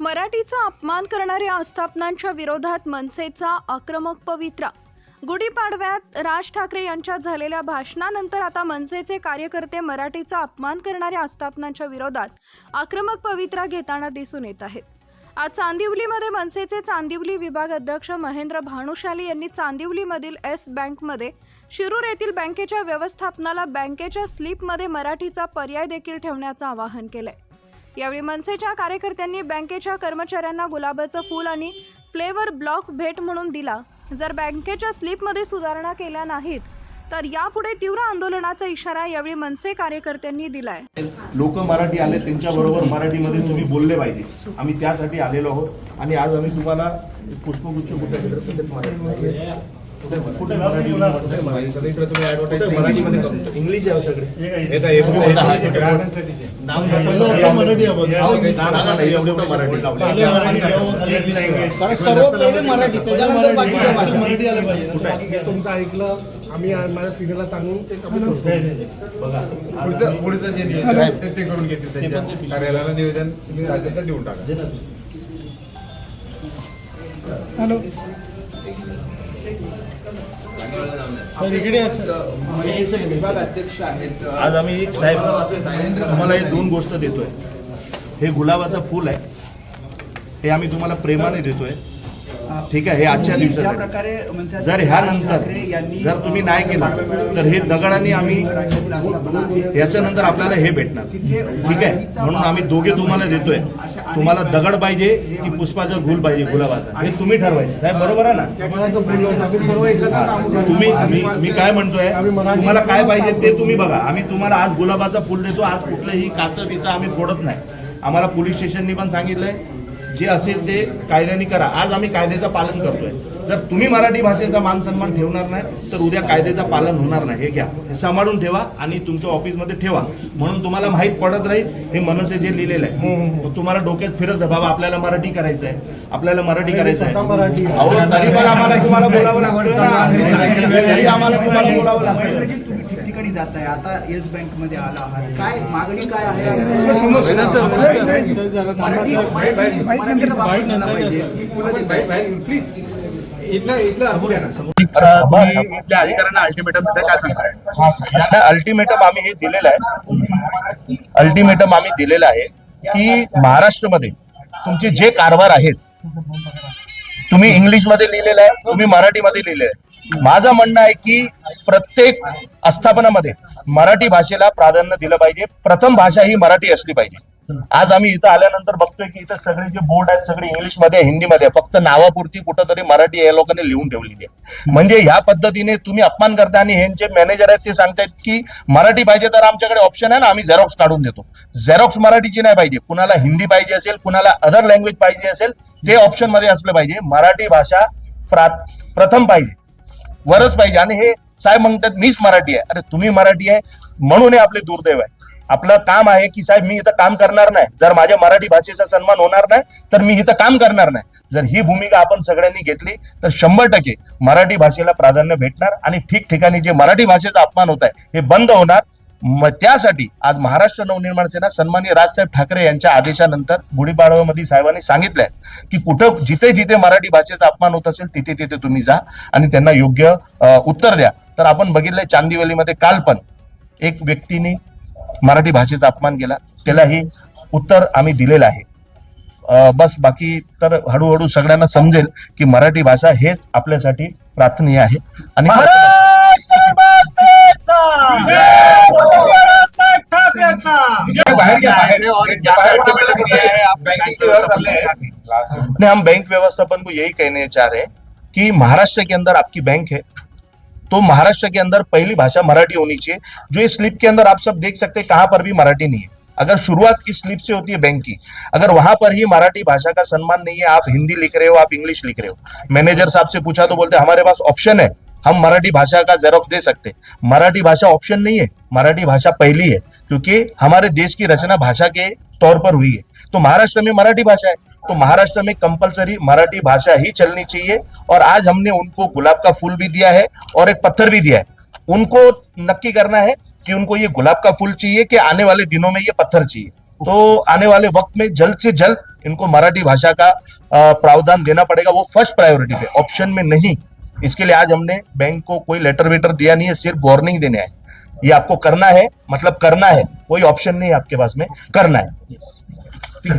मराठीचा अपमान करणाऱ्या आस्थापनांच्या विरोधात मनसेचा आक्रमक पवित्रा. गुढीपाडव्यात राज ठाकरे यांच्या झालेल्या भाषणानंतर आता मनसेचे कार्यकर्ते मराठीचा अपमान करणाऱ्या आस्थापनांच्या विरोधात आक्रमक पवित्रा घेताना दिसून येत आहेत. आज चांदिवलीमध्ये मनसेचे चांदिवली विभाग अध्यक्ष महेंद्र भानुशाली यांनी चांदिवलीमधील एस बँकमध्ये शिरूर येथील बँकेच्या व्यवस्थापनाला बँकेच्या स्लिपमध्ये मराठीचा पर्याय देखील ठेवण्याचं आवाहन केलं आहे यावेळी मनसेच्या कार्यकर्त्यांनी बँकेच्या कर्मचाऱ्यांना गुलाबाचं फूल आणि फ्लेवर ब्लॉक भेट म्हणून दिला. जर बँकेच्या स्लिपमध्ये सुधारणा केल्या नाहीत तर यापुढे तीव्र आंदोलनाचा इशारा यावेळी मनसे कार्यकर्त्यांनी दिलाय. लोक मराठी आले त्यांच्याबरोबर मराठीमध्ये तुम्ही बोलले पाहिजे. आम्ही त्यासाठी आलेलो आहोत. आणि आज आम्ही तुम्हाला पुष्पगुच्छ सगळीकडे तुम्ही ऍडव्हर्टाईज मराठीमध्ये करतो. इंग्लिश आहे सगळे. सर्व पहिले मराठी. त्याच्यानंतर मराठी? आलं पाहिजे? तुमचं ऐकलं आम्ही माझ्या सिनियरला सांगून ते पुढचं पुढचं जे नियोजन ते करून घेतील त्यांच्या कार्यालयाला निवेदन. तुम्ही राज्याला देऊन टाका. आहेत आज आम्ही साहेब तुम्हाला हे दोन गोष्ट देतोय. हे गुलाबाचं फुल आहे. हे आम्ही तुम्हाला प्रेमाने देतोय. ठीक आहे हे आजच्या ज्या दिवसात जर ह्यानंतर जर तुम्ही नाही केलं तर हे दगडाने आम्ही याच्यानंतर आपल्याला हे भेटणार. ठीक आहे म्हणून आम्ही दोघे तुम्हाला देतोय. तुम्हाला दगड पाहिजे की पुष्पाचं गुल पाहिजे गुलाबाचा. हे तुम्ही ठरवायचं. साहेब बरोबर आहे ना. तुम्ही मी मी काय म्हणतोय तुम्हाला काय पाहिजे ते तुम्ही बघा. आम्ही तुम्हाला आज गुलाबाचा फुल देतो. आज कुठलंही काचं बिचं आम्ही फोडत नाही. आम्हाला पोलीस स्टेशननी पण सांगितलंय. जे असेल ते कायद्याने करा. आज आम्ही कायद्याचं पालन करतोय. जर तुम्ही मराठी भाषेचा मान सन्मान ठेवणार नाही तर उद्या कायद्याचं पालन होणार नाही हे घ्या हे सांभाळून ठेवा आणि तुमच्या ऑफिसमध्ये ठेवा म्हणून तुम्हाला माहीत पडत राहील हे मनसे जे लिहिलेलं आहे मग तुम्हाला डोक्यात फिरत बाबा आपल्याला मराठी करायचं आहे आपल्याला मराठी करायचं आहे आहे. अहो तरी पण आम्हाला तुम्हाला बोलावं लागतं ना. तरी आम्हाला तुम्हाला बोलावं लागतं महेंद्रजी, तुम्ही ठिकठिकाणी जाताय आता येस बँकमध्ये आला आहात काय मागणी काय आहे मराठी- तुम्ही इथल्या अधिकाऱ्यांना अल्टिमेटम देताय काय अल्टिमेटम आम्ही हे दिलेलं आहे. अल्टिमेटम आम्ही दिलेलं आहे की महाराष्ट्रामध्ये तुमचे जे कारभार आहेत तुम्ही इंग्लिशमध्ये लिहिलेलं आहे तुम्ही मराठीमध्ये लिहिलेलं आहे. माझं म्हणणं आहे की प्रत्येक आस्थापनामध्ये मराठी भाषेला प्राधान्य दिलं पाहिजे. प्रथम भाषा ही मराठी असली पाहिजे. आज आम्ही इथं आल्यानंतर बघतोय की इथं सगळे जे बोर्ड आहेत सगळे इंग्लिशमध्ये हिंदीमध्ये आहे. फक्त नावापुरती कुठंतरी मराठी या लोकांनी लिहून ठेवलेली आहे. म्हणजे ह्या पद्धतीने तुम्ही अपमान करता आणि ह्यांचे मॅनेजर आहेत ते सांगतायत की मराठी पाहिजे तर आमच्याकडे ऑप्शन आहे ना आम्ही झेरॉक्स काढून देतो. झेरॉक्स मराठीची नाही पाहिजे. कुणाला हिंदी पाहिजे असेल कुणाला अदर लँग्वेज पाहिजे असेल ते ऑप्शनमध्ये असलं पाहिजे. मराठी भाषा प्रा- प्रथम पाहिजे. वरच पाहिजे. आणि हे साहेब म्हणतात मीच मराठी आहे. अरे तुम्ही मराठी आहे म्हणून हे आपले दुर्दैव आहे. आपलं काम आहे की साहेब मी इथं काम करणार नाही. जर माझ्या मराठी भाषेचा सन्मान होणार नाही तर मी इथं काम करणार नाही. जर ही भूमिका आपण सगळ्यांनी घेतली तर शंभर टक्के मराठी भाषेला प्राधान्य भेटणार आणि ठिकठिकाणी जे मराठी भाषेचा अपमान होत आहे हे बंद होणार. मग त्यासाठी आज महाराष्ट्र नवनिर्माण सेना सन्मानी राजसाहेब ठाकरे यांच्या आदेशानंतर गुढीपाडव्यामध्ये साहेबांनी सांगितलंय की कुठं जिथे जिथे मराठी भाषेचा अपमान होत असेल तिथे तिथे तुम्ही जा आणि त्यांना योग्य उत्तर द्या. तर आपण बघितलंय चांदिवलीमध्ये काल पण एक व्यक्तीने मराठी भाषेचा अपमान केला. त्यालाही उत्तर आम्ही दिलेलं आहे. बस बाकी तर हळूहळू सगळ्यांना समजेल की मराठी भाषा हेच आपल्यासाठी प्रार्थनीय आहे. आणि है. नहीं. हम बैंक व्यवस्थापन को यही कहने चाह रहे हैं कि महाराष्ट्र के अंदर आपकी बैंक है तो महाराष्ट्र के अंदर पहली भाषा मराठी होनी चाहिए। जो इस स्लिप के अंदर आप सब देख सकते हैं, कहाँ पर भी मराठी नहीं है। अगर शुरुआत इस स्लिप से होती है बैंक की, अगर वहाँ पर ही मराठी भाषा का सम्मान नहीं है, आप हिंदी लिख रहे हो, आप इंग्लिश लिख रहे हो। मैनेजर साहब से पूछा तो बोलते हमारे पास ऑप्शन है, हम मराठी भाषा का जेरोक्स दे सकते मराठी भाषा ऑप्शन नहीं है, मराठी भाषा पहली है। क्योंकि हमारे देश की रचना भाषा के तौर पर हुई है। तो महाराष्ट्र में मराठी भाषा है। तो महाराष्ट्र में कंपलसरी मराठी भाषा ही चलनी चाहिए। और आज हमने उनको गुलाब का फूल भी दिया है और एक पत्थर भी दिया है। उनको नक्की करना है कि उनको ये गुलाब का फूल चाहिए कि आने वाले दिनों में ये पत्थर चाहिए। तो आने वाले वक्त में जल्द से जल्द इनको मराठी भाषा का प्रावधान देना पड़ेगा। वो फ़र्स्ट प्रायोरिटी पे ऑप्शन में नहीं। इसके लिए आज हमने बैंक को कोई लेटर वेटर दिया नहीं है, सिर्फ़ वार्निंग देने आए ये आपको करना है मतलब करना है कोई ऑप्शन नहीं है आपके पास में करना है।